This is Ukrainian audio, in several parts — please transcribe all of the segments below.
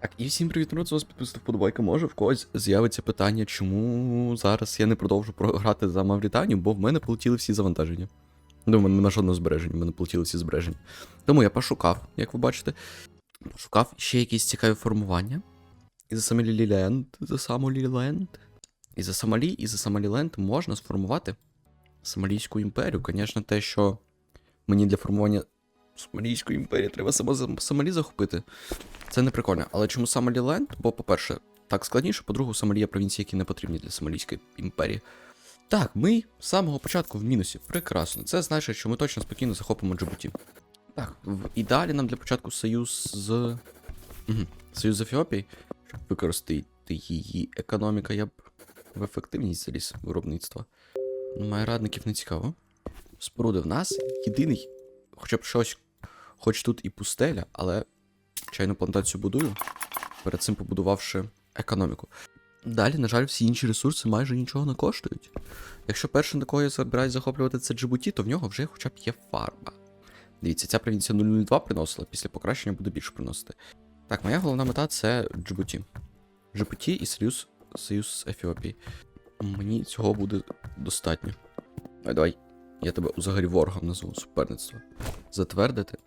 Так, і всім привіт, народ, з вас підписати вподобайка. Може в когось з'явиться питання, чому зараз я не продовжу про- грати за Мавританію, бо в мене полетіли всі завантаження. Ну, в мене нема жодного збереження, в мене полетіли всі збереження. Тому я пошукав, як ви бачите, пошукав ще якісь цікаві формування. І за Самаліленд, за Самаліленд. І за Сомалі, і за Сомаліленд можна сформувати Сомалійську імперію. Звісно, те, що мені для формування Сомалійської імперії треба Сомалі захопити. Це не прикольно. Але чому Сомаліленд? Бо, по-перше, так складніше, по-друге, у Сомалі є провінції, які не потрібні для Сомалійської імперії. Так, ми з самого початку в мінусі. Прекрасно. Це значить, що ми точно спокійно захопимо Джибуті. Так, в ідеалі нам для початку союз з. Угу. Союз з Ефіопією, щоб використати її економіка, я б в ефективність заліз виробництва. Ну, має радників не цікаво. Споруди в нас єдиний, хоча б щось, хоч тут і пустеля, але чайну плантацію будую, перед цим побудувавши економіку. Далі, на жаль, всі інші ресурси майже нічого не коштують. Якщо першим, до кого я збираюсь захоплювати це Джибуті, то в нього вже хоча б є фарба. Дивіться, ця провінція 002 приносила, після покращення буде більше приносити. Так, моя головна мета це Джибуті. Джибуті і союз, союз з Ефіопією. Мені цього буде достатньо. Давай, давай. Я тебе взагалі ворогом назву суперництво. Затвердити.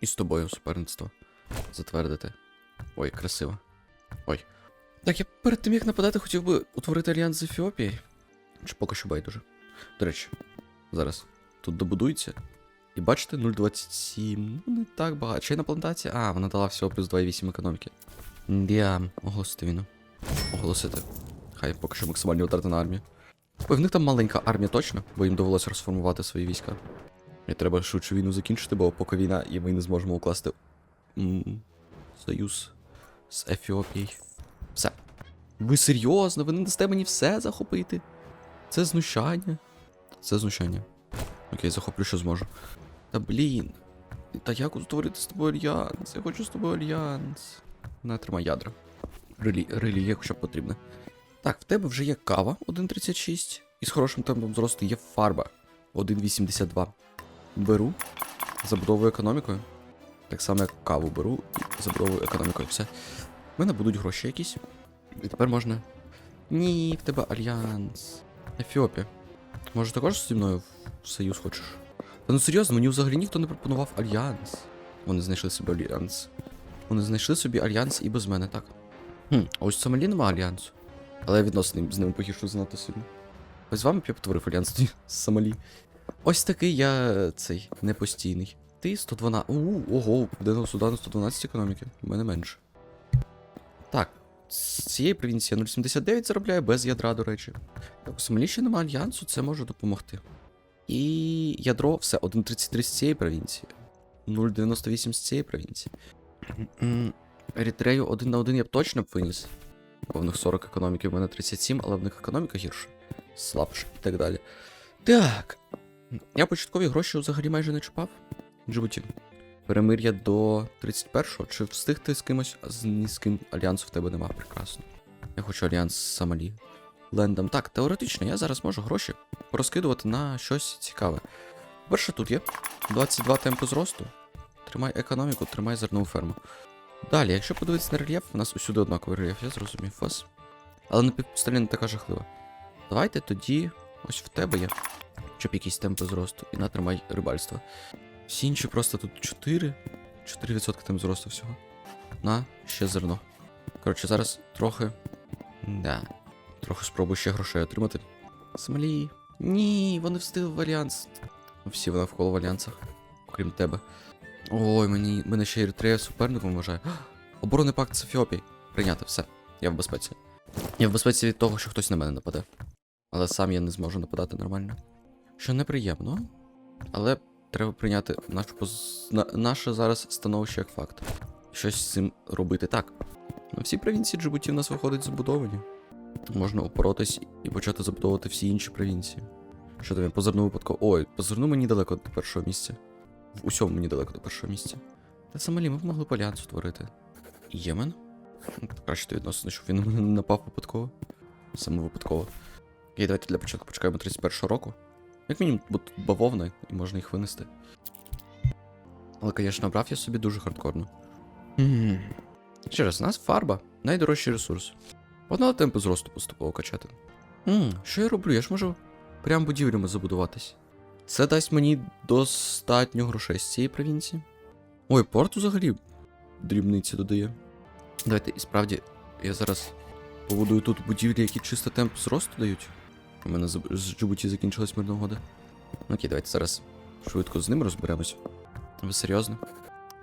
І з тобою суперництво. Затвердити. Ой, красиво. Ой. Так, я перед тим як нападати, хотів би утворити альянс з Ефіопією. Чи поки що байдуже. До речі, зараз тут добудується. І бачите, 0,27. Ну, не так багато. Чайна плантація. А, вона дала всього плюс 2,8 економіки. Я оголосити війну. Оголосити. Хай поки що максимальні витрати на армію. Ой, в них там маленька армія точно, бо їм довелося розформувати свої війська. І треба швидше війну закінчити, бо поки війна, і ми не зможемо укласти союз з Ефіопією. Все. Ви серйозно? Ви не дасте мені все захопити? Це знущання. Це знущання. Окей, захоплю, що зможу. Та блін. Та як утворити з тобою альянс? Я хочу з тобою альянс. На, тримай ядра. Релі, релі, якщо потрібно. Так, в тебе вже є кава 1.36. І з хорошим темпом зросту є фарба 1.82. Беру. Забудовую економікою. Так само, як каву беру і забудовую економікою. Все. У мене будуть гроші якісь. І тепер можна. Ні, в тебе альянс. Ефіопія. Може також зі мною в союз хочеш? Та ну серйозно, мені взагалі ніхто не пропонував альянс. Вони знайшли собі альянс. Вони знайшли собі альянс і без мене, так? Хм, а ось в Сомалі нема альянсу. Але я відносини з ними погіршу занадто сильно. Ось з вами б я потворив альянс з Сомалі. Ось такий я е, цей непостійний. Ти 112. У, ого, Південного Судану 112 економіки. У мене менше. Так, з цієї провінції 0,79 заробляє без ядра, до речі. Так, у Сомалі ще немає альянсу, це може допомогти. І ядро все 1,33 з цієї провінції. 0,98 з цієї провінції. Ерітрею 1 на 1 я б точно б виніс. Бо в них 40 економіки, в мене 37, але в них економіка гірша. Слабша і так далі. Так. Я початкові гроші взагалі майже не чіпав. Джибуті. Перемир'я до 31-го. Чи встиг ти з кимось? А з ні з ким альянсу в тебе нема. Прекрасно. Я хочу альянс з Сомалі. Лендом. Так, теоретично, я зараз можу гроші порозкидувати на щось цікаве. Перше тут є 22 темпи зросту. Тримай економіку, тримай зернову ферму. Далі, якщо подивитися на рельєф, у нас усюди однаковий рельєф, я зрозумів вас. Але напівпустеля не така жахлива. Давайте тоді ось в тебе є. Щоб якісь темпи зросту. І натримай рибальство. Всі інші просто тут 4. 4% темп зросту всього. На, ще зерно. Коротше, зараз трохи. Да. Трохи спробую ще грошей отримати. Сомалі. Ні, вони встигли в альянс. Всі вони навколо в альянсах. Окрім тебе. Ой, мені мене ще Еритрея суперником вважає. Оборонний пакт з Ефіопії. Прийняти все. Я в безпеці. Я в безпеці від того, що хтось на мене нападе. Але сам я не зможу нападати нормально. Що неприємно. Але треба прийняти нашу поз... на... наше зараз становище як факт. Щось з цим робити так. На всі провінції Джибуті в нас виходить забудовані. Можна опоротись і почати забудовувати всі інші провінції. Що там я по випадково. Ой, по мені далеко до першого місця. В усьому мені далеко до першого місця. Та Сомалі ми б могли альянс створити. Ємен? Краще ти відносини, щоб він на мене не напав випадково. Саме випадково. І давайте для початку почекаємо 31 року. Як мінімум буде тут бавовна, і можна їх винести. Але, звісно, обрав я собі дуже хардкорно. М. Ще раз, у нас фарба найдорожчий ресурс. Погнали темпи зросту поступово качати. Ммм, що я роблю? Я ж можу прям будівлями забудуватись. Це дасть мені достатньо грошей з цієї провінції. Ой, порт взагалі дрібниці додає. Давайте, і справді, я зараз побудую тут будівлі, які чисто темп зросту дають. У мене з Джибуті закінчилась мирна угода. Окей, давайте зараз швидко з ним розберемось. Ви серйозно?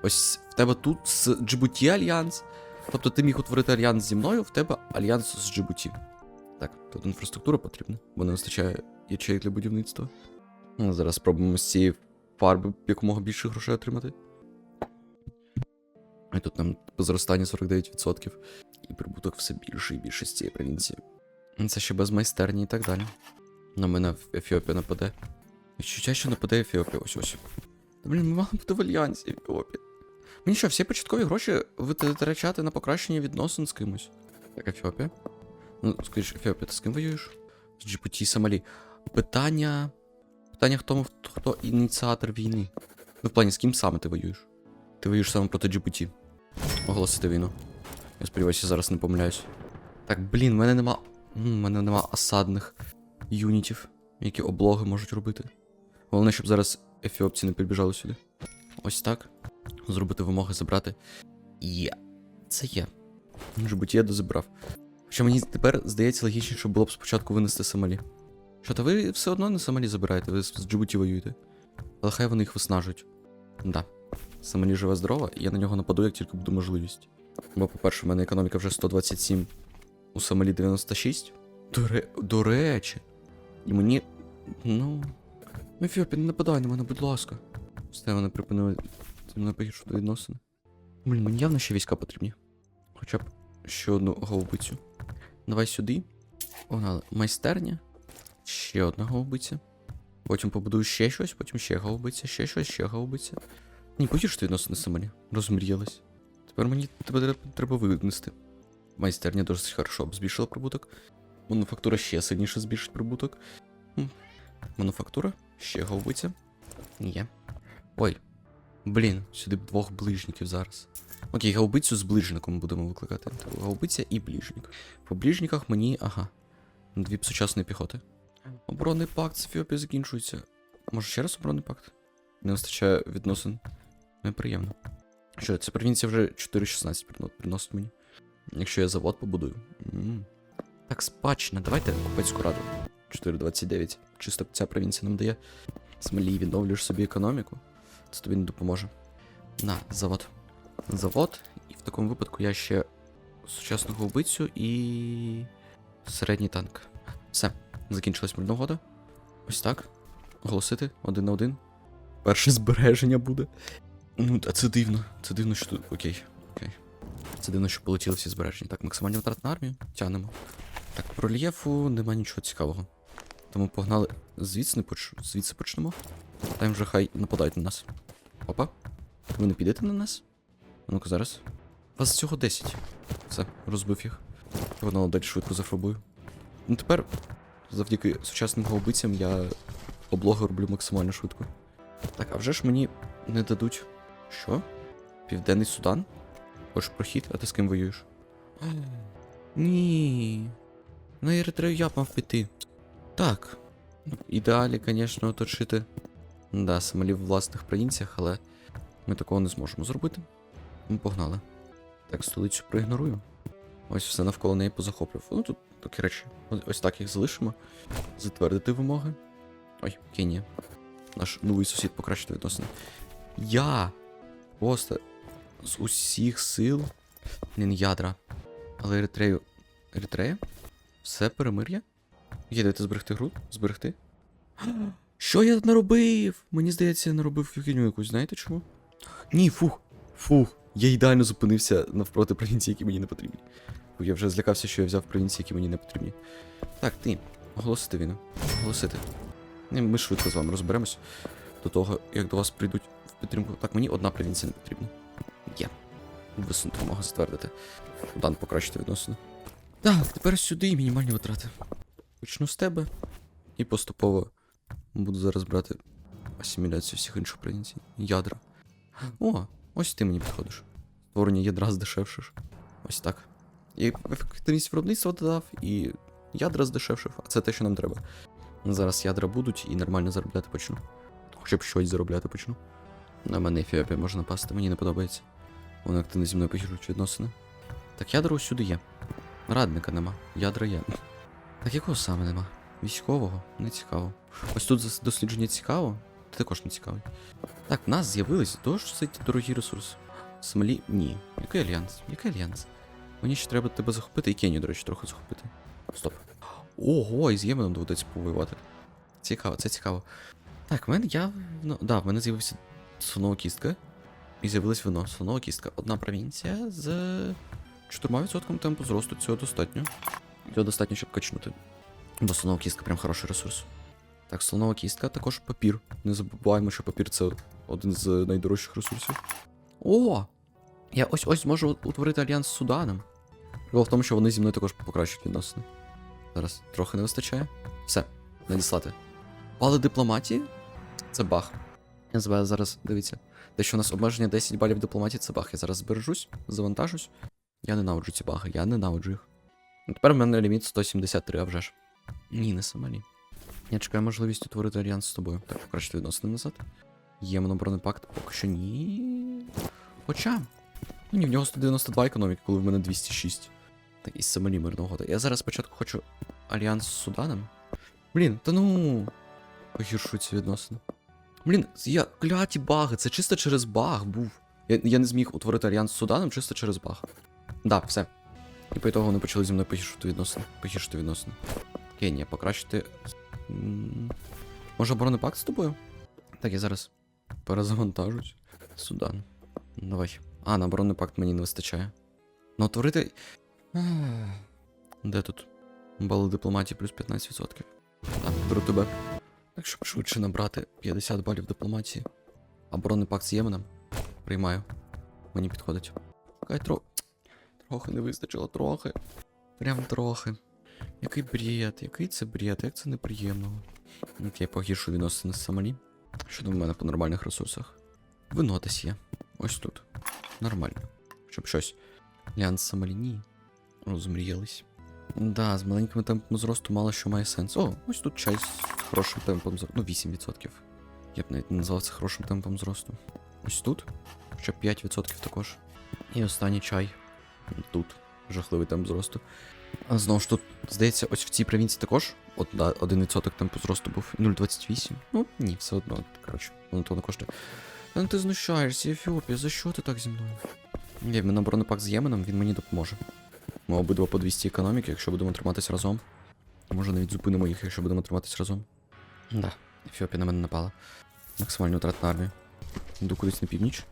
Ось в тебе тут з Джибуті альянс. Тобто ти міг утворити альянс зі мною, в тебе альянс з Джибуті. Так, тут інфраструктура потрібна, бо не вистачає ячеїк для будівництва. Ну, Зараз спробуємо з цієї фарби якомога більше грошей отримати. І тут нам зростання 49%. І прибуток все більше і більше з цієї провінції. Це ще без майстерні і так далі. На мене Ефіопія нападе. Відчуття, що нападе Ефіопія, ось ось. Та блін, ми мали бути в альянсі Ефіопія. Мені що, всі початкові гроші витрачати на покращення відносин з кимось. Так, Ефіопія. Ну, скажіть, Ефіопія, ти з ким воюєш? З GPT Сомалі. Питання. Питання в тому, хто ініціатор війни. Ну, в плані, з ким саме ти воюєш? Ти воюєш саме проти GPT. Оголосити війну. Я сподіваюся, зараз не помиляюсь. Так, блін, в мене нема. В мене нема осадних юнітів, які облоги можуть робити. Головне, щоб зараз ефіопці не підбіжали сюди. Ось так. Зробити вимоги забрати. Є. Це є. Джибуті я дозабрав. Хоча мені тепер здається логічніше було б спочатку винести Сомалі. Що, та ви все одно не Сомалі забираєте, ви з Джибуті воюєте. Але хай вони їх виснажують. Да. Сомалі живе здорово, і я на нього нападу, як тільки буде можливість. Бо, по-перше, в мене економіка вже 127, у Сомалі 96. До, ре... До речі. І мені. Ну. Ефіопія, не нападай на мене, будь ласка. Все, вони припинили зі мною погіршувати відносини. Блін, мені явно ще війська потрібні. Хоча б ще одну гаубицю. Давай сюди. Погнали. Майстерня. Ще одна гаубиця. Потім побудую ще щось, потім ще гаубиця, ще щось, ще гаубиця. Ні, погіршити відносини самі. Розмріялись. Тепер мені тебе треба винести. Майстерня досить хорошо збільшила прибуток. Мануфактура ще сильніше збільшить прибуток. Мануфактура, ще гаубиця. Є. Ой. Блін, сюди б двох ближників зараз. Окей, гаубицю з ближником будемо викликати. Гаубиця і ближник. По ближниках мені, ага. Дві сучасні піхоти. Оборонний пакт з Ефіопією закінчується. Може ще раз оборонний пакт? Не вистачає відносин. Неприємно. Що, ця провінція вже 4,16 приносить мені. Якщо я завод побудую. М. Так, спадщина, давайте купецьку раду. 4,29. Чисто ця провінція нам дає. Смолі, відновлюєш собі економіку. Це тобі не допоможе. На, завод. Завод. І в такому випадку я ще сучасну гаубицю і. середній танк. Все, закінчилась мирна угода. Ось так. Оголосити один на один. Перше збереження буде. Ну, а це дивно. Це дивно, що тут. Окей. Це дивно, що полетіли всі збереження. Так, максимальний витрат на армію. Тянемо. Так, по рельєфу нема нічого цікавого. Тому погнали. Звідси не поч... звідси почнемо. Там вже хай нападають на нас. Опа. Ви не підете на нас? Ну-ка зараз. Вас всього 10. Все, розбив їх. Погнали далі швидко зафарбую. Ну тепер, завдяки сучасним гаубицям, я облоги роблю максимально швидко. Так, а вже ж мені не дадуть. Що? Південний Судан? Хочеш прохід, а ти з ким воюєш? Ні. На Еритрею я б мав піти. Так. Ну, ідеалі, звісно, оточити. Да, Сомалі в власних провінціях, але ми такого не зможемо зробити. Ми погнали. Так, столицю проігнорую. Ось все навколо неї позахоплював. Ну тут такі речі. Ось так їх залишимо. Затвердити вимоги. Ой, Кенія. Наш новий сусід покращити відносини. Я просто з усіх сил. Блін, ядра. Але Еритрею. Еритрея? Все перемир'я? Є, дайте зберегти гру? Зберегти? Що я тут наробив? Мені здається, я наробив фігню якусь, знаєте чому? Ні, фух. Фух. Я ідеально зупинився навпроти провінції, які мені не потрібні. Бо я вже злякався, що я взяв провінції, які мені не потрібні. Так, ти. Оголосити війну. Оголосити. Ми швидко з вами розберемось до того, як до вас прийдуть в підтримку. Так, мені одна провінція не потрібна. Висунути вимоги затвердити. Дан покращити відносини. Так, тепер сюди і мінімальні витрати. Почну з тебе. І поступово буду зараз брати асиміляцію всіх інших провінцій. Ядра. О, ось ти мені підходиш. Творення ядра здешевшиш. Ось так. І ефективність виробництва додав, і ядра здешевшив, а це те, що нам треба. Зараз ядра будуть і нормально заробляти почну. Хоча б щось заробляти почну. На мене Ефіопія може напасти, мені не подобається. Вони активно зі мною погіршують відносини. Так ядра усюди є. Радника нема, ядра є. Так якого саме нема? Військового? Не цікаво. Ось тут дослідження цікаво, ти також не цікавий. Так, в нас з'явились досить дорогі ресурси. Смолі. Ні. Який альянс? Який альянс? Мені ще треба тебе захопити і Кенію, до речі, трохи захопити. Стоп. Ого, і з Єменом доведеться повоювати. Цікаво, це цікаво. Так, в мене я. Ну, да, в мене з'явився слонова кістка. І з'явилось вино. Слонова кістка. Одна провінція з 4% темпу зросту. Цього достатньо. Цього достатньо, щоб качнути. Бо слонова кістка прям хороший ресурс. Так, слонова кістка, також папір. Не забуваємо, що папір це один з найдорожчих ресурсів. О! Я ось ось зможу утворити альянс з Суданом. Прикол в тому, що вони зі мною також покращать відносини. Зараз трохи не вистачає. Все, надіслати. Бали дипломатії? Це бах. Я збираю зараз, дивіться. Те, що у нас обмеження 10 балів дипломатії, це бах. Я зараз збережусь, завантажусь. Я ненавиджу ці баги, я ненавиджу їх. Ну, Тепер в мене ліміт 173, а вже ж. Ні, не Сомалі. Я чекаю можливість утворити альянс з тобою. Так, покращити відносини назад. Ємно бронепакт, поки що ні. Хоча. Ну ні, в нього 192 економіки, коли в мене 206. Так, із Сомалі мирного года. Я зараз спочатку хочу альянс з Суданом. Блін, та ну. Погіршуються відносини. Блін, я кляті баги, це чисто через баг був. Я, я не зміг утворити альянс з Суданом чисто через баг. Да, все. І по ітогу вони почали зі мною погіршувати відносини. Погіршити відносини. Кенія, покращити. Може бронепакт з тобою? Так, я зараз перезавантажусь. Судан. Давай. А, на бронепакт мені не вистачає. Ну, утворити. Де тут? Бали дипломатії плюс 15%. Так, беру тебе. Так, щоб швидше набрати 50 балів дипломатії. А бронепакт з Єменом. Приймаю. Мені підходить. Хай тро... Трохи не вистачило, трохи. Прям трохи. Який бред, який це бред, як це неприємного. Окей, погіршу відносини з Сомалі. Що там в мене по нормальних ресурсах? Вино десь є. Ось тут. Нормально. Щоб щось. Лян Сомалі ні. Розмріялись. Да, з маленькими темпами зросту мало що має сенс. О, ось тут чай хорошим темпом зросту. Ну, 8%. Я б навіть не назвав це хорошим темпом зросту. Ось тут. Ще 5% також. І останній чай. Тут. Жахливий темп зросту. А знову ж тут, здається, ось в цій провінції також от, да, 1% темпу зросту був 0,28. Ну, ні, все одно. Коротше, воно то не коштує. Та ну ти знущаєшся, Ефіопія, за що ти так зі мною? Ні, в мене бронепак з Єменом, він мені допоможе. Ми обидва по 200 економіки, якщо будемо триматись разом. Може навіть зупинимо їх, якщо будемо триматись разом. Да, Ефіопія на мене напала. Максимально втрат на армію. Йду кудись на північ.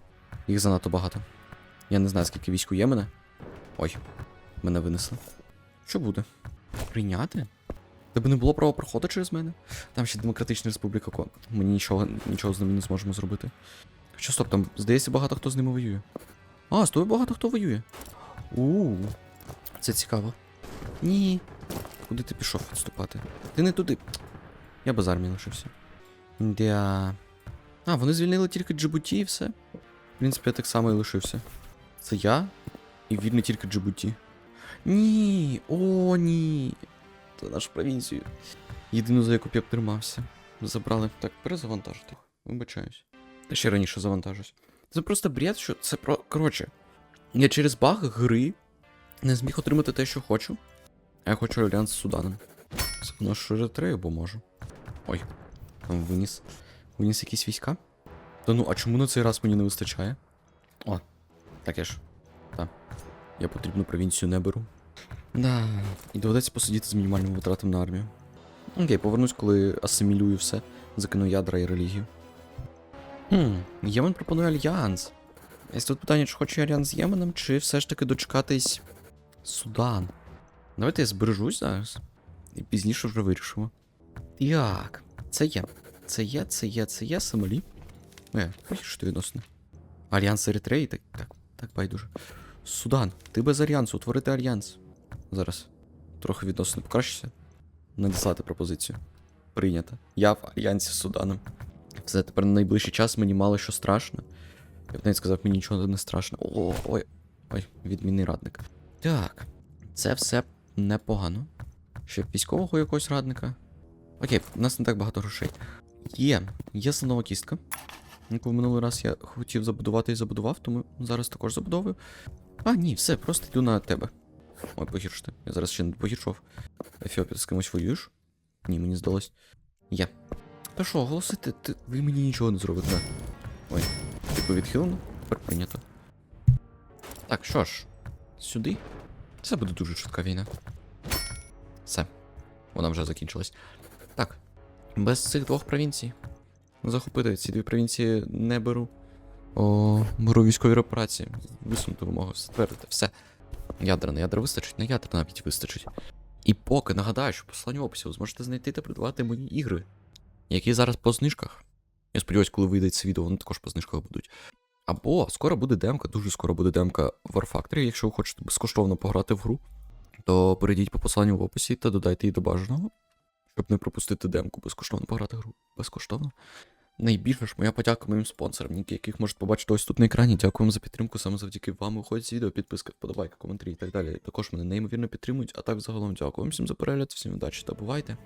Їх занадто багато. Я не знаю, скільки військ у Ємена. Ой, мене винесли. Що буде? Прийняти? Тебе не було права проходу через мене? Там ще Демократична Республіка Кон. Ми нічого, нічого з ними не зможемо зробити. Що стоп, там, здається, багато хто з ними воює. А, з тобою багато хто воює. у Це цікаво. Ні. Куди ти пішов відступати? Ти не туди. Я без армії лишився. Дя. А, вони звільнили тільки Джибуті і все. В принципі, я так само і лишився. Це я і вільний тільки Джибуті. Ні, о, ні. Це нашу провінцію. Єдину, за яку б я б тримався. Забрали. Так, перезавантажити. Вибачаюсь. Та ще раніше завантажусь. Це просто бред, що це про. Коротше. Я через баг гри не зміг отримати те, що хочу. А я хочу альянс з Суданом. Вношу ретрею, бо можу. Ой, там виніс. Виніс якісь війська? Та ну, а чому на цей раз мені не вистачає? О, так я ж. Так. Я потрібну провінцію не беру. Да, і доведеться посидіти з мінімальним витратом на армію. Окей, повернусь, коли асимілюю все, закину ядра і релігію. Хм, Ємен пропонує альянс. Ось тут питання, чи хочу я альянс з Єменом, чи все ж таки дочекатись Судан. Давайте я збережусь зараз. І пізніше вже вирішимо. Так, це є. Це є, це є, це є, Сомалі. Е, погіршити відносини. Альянс Еритреї, так, так, так байдуже. Судан, ти без альянсу, утворити альянс. Зараз. Трохи відносини покращиться. Надіслати пропозицію. Прийнято. Я в альянсі з Суданом. Все, тепер на найближчий час мені мало що страшно. Я б навіть сказав, мені нічого не страшно. О, ой, ой, відмінний радник. Так, це все непогано. Ще військового якогось радника. Окей, у нас не так багато грошей. Є, є слонова кістка. Яку в минулий раз я хотів забудувати і забудував, тому зараз також забудовую. А, ні, все, просто йду на тебе. Ой, погіршити. Я зараз ще не погіршував. Ефіопія, ти з кимось воюєш? Ні, мені здалось. Є. Та що, оголосити, ти, ви мені нічого не зробите. Ой, типу відхилено? Тепер прийнято. Так, що ж, сюди. Це буде дуже швидка війна. Все. Вона вже закінчилась. Так. Без цих двох провінцій. Захопити ці дві провінції не беру. О, беру військові операції. Висунути вимогу, ствердити. Все. Ядерне, ядра вистачить, на ядра навіть вистачить. І поки нагадаю, що послання в описі ви зможете знайти та придбати мої ігри, які зараз по знижках. Я сподіваюся, коли вийде це відео, вони також по знижках будуть. Або скоро буде демка, дуже скоро буде демка War Factory, якщо ви хочете безкоштовно пограти в гру, то перейдіть по посиланню в описі та додайте її до бажаного, щоб не пропустити демку, безкоштовно пограти гру. Безкоштовно. Найбільше ж моя подяка моїм спонсорам, ніки яких можете побачити ось тут на екрані. Дякую вам за підтримку. Саме завдяки вам виходять з відео, підписка, вподобайка, коментарі і так далі. Також мене неймовірно підтримують, а так загалом дякую вам всім за перегляд, всім удачі та бувайте.